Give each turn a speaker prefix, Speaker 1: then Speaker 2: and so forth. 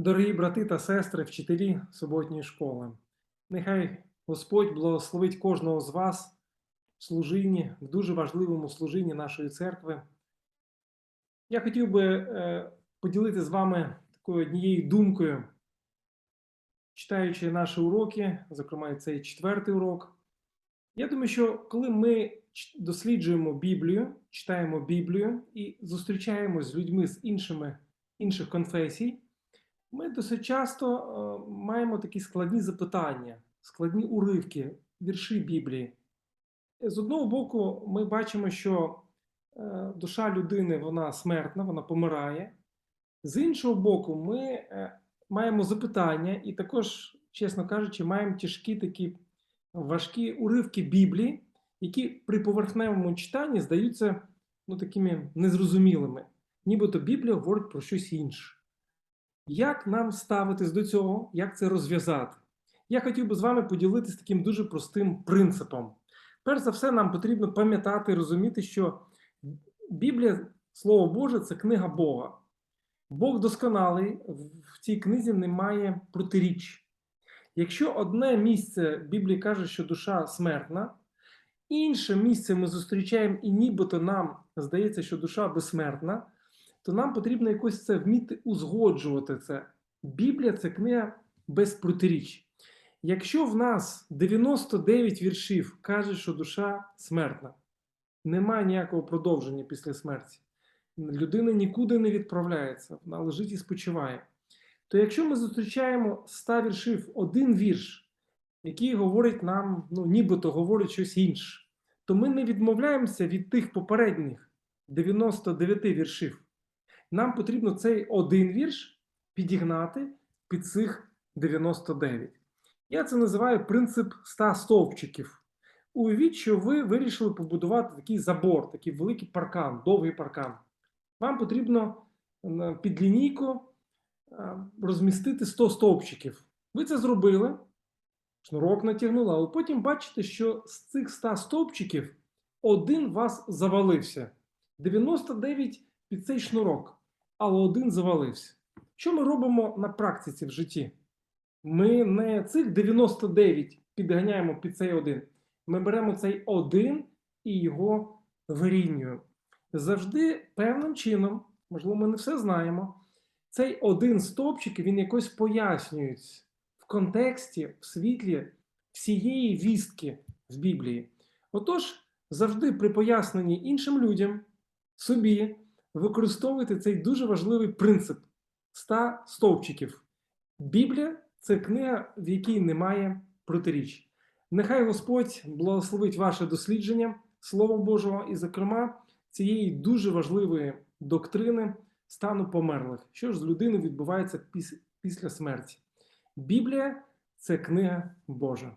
Speaker 1: Дорогі брати та сестри, вчителі суботньої школи, нехай Господь благословить кожного з вас в служінні, в дуже важливому служінні нашої церкви. Я хотів би е, поділити з вами такою однією думкою, читаючи наші уроки, зокрема цей четвертий урок. Я думаю, що коли ми досліджуємо Біблію, читаємо Біблію і зустрічаємось з людьми з іншими інших конфесій, ми досить часто е, маємо такі складні запитання, складні уривки, вірші Біблії. З одного боку, ми бачимо, що е, душа людини вона смертна, вона помирає. З іншого боку, ми е, маємо запитання, і також, чесно кажучи, маємо тяжкі такі важкі уривки Біблії, які при поверхневому читанні здаються ну, такими незрозумілими. Нібито Біблія говорить про щось інше. Як нам ставитись до цього, як це розв'язати? Я хотів би з вами поділитися таким дуже простим принципом. Перш за все, нам потрібно пам'ятати і розуміти, що Біблія, Слово Боже, це книга Бога. Бог досконалий, в цій книзі немає протиріч. Якщо одне місце Біблії каже, що душа смертна, інше місце ми зустрічаємо, і нібито нам здається, що душа безсмертна, то нам потрібно якось це вміти узгоджувати це. Біблія це книга без протиріч. Якщо в нас 99 віршів каже, що душа смертна, немає ніякого продовження після смерті, людина нікуди не відправляється, вона лежить і спочиває. То якщо ми зустрічаємо з 100 віршів один вірш, який говорить нам, ну нібито говорить щось інше, то ми не відмовляємося від тих попередніх 99 віршів. Нам потрібно цей один вірш підігнати під цих 99. Я це називаю принцип 100 стовпчиків. Уявіть, що ви вирішили побудувати такий забор, такий великий паркан, довгий паркан. Вам потрібно під лінійку е, розмістити 100 стовпчиків. Ви це зробили, шнурок натягнули, але потім бачите, що з цих 100 стовпчиків один вас завалився. 99 під цей шнурок, але один завалився. Що ми робимо на практиці в житті? Ми не цих 99 підганяємо під цей один. Ми беремо цей один і його вирівнюємо. Завжди певним чином, можливо, ми не все знаємо. Цей один стовпчик він якось пояснюється в контексті, в світлі всієї вістки в Біблії. Отож, завжди при поясненні іншим людям, собі, використовуйте цей дуже важливий принцип 100 стовпчиків. Біблія це книга, в якій немає протиріч. Нехай Господь благословить ваше дослідження Слова Божого і, зокрема, цієї дуже важливої доктрини стану померлих. Що ж з людиною відбувається після смерті? Біблія це книга Божа.